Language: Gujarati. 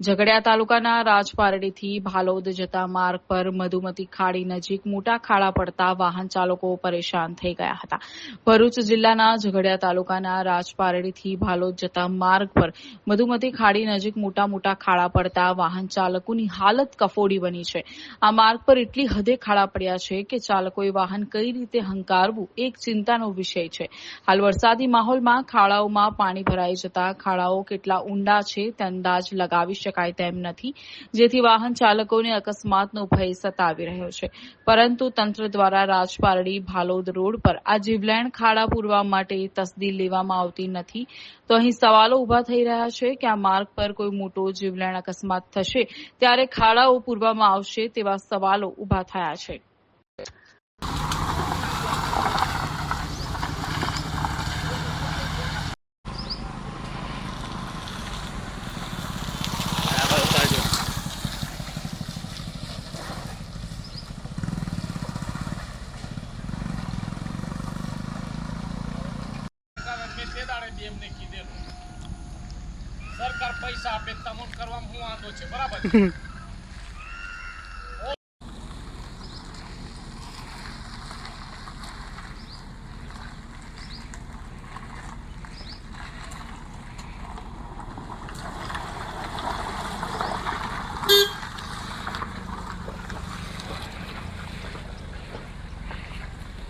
ઝઘડિયા તાલુકાના રાજપારડીથી ભાલોદ જતા માર્ગ પર મધુમતી ખાડી નજીક મોટા ખાડા પડતા વાહન ચાલકો પરેશાન થઈ ગયા હતા. ભરૂચ જિલ્લાના ઝઘડિયા તાલુકાના રાજપારડીથી ભાલોદ જતા માર્ગ પર મધુમતી ખાડી નજીક મોટા મોટા ખાડા પડતા વાહન ચાલકોની હાલત કફોડી બની છે. આ માર્ગ પર એટલી હદે ખાડા પડ્યા છે કે ચાલકોએ વાહન કઈ રીતે હંકારવું એક ચિંતાનો વિષય છે. હાલ વરસાદી માહોલમાં ખાડાઓમાં પાણી ભરાઈ જતા ખાડાઓ કેટલા ઊંડા છે તે અંદાજ લગાવી શકાય તેમ નથી. જેથી વાહન ચાલકોને અકસ્માતનો ભય સતાવી રહ્યો છે. પરંતુ તંત્ર દ્વારા રાજપારડી ભાલોદ રોડ પર આ જીવલેણ ખાડા પૂરવા માટે તસદી લેવામાં આવતી નથી. તો અહીં સવાલો ઊભા થઈ રહ્યા છે કે આ માર્ગ પર કોઈ મોટો જીવલેણ અકસ્માત થશે, ત્યારે ખાડાઓ પૂરવામાં આવશે તેવા સવાલો ઊભા થયા છે. દાડે બી એમને કીધેલું. સરકાર પૈસા આપે તમને કરવામાં હું વાંધો છે. બરાબર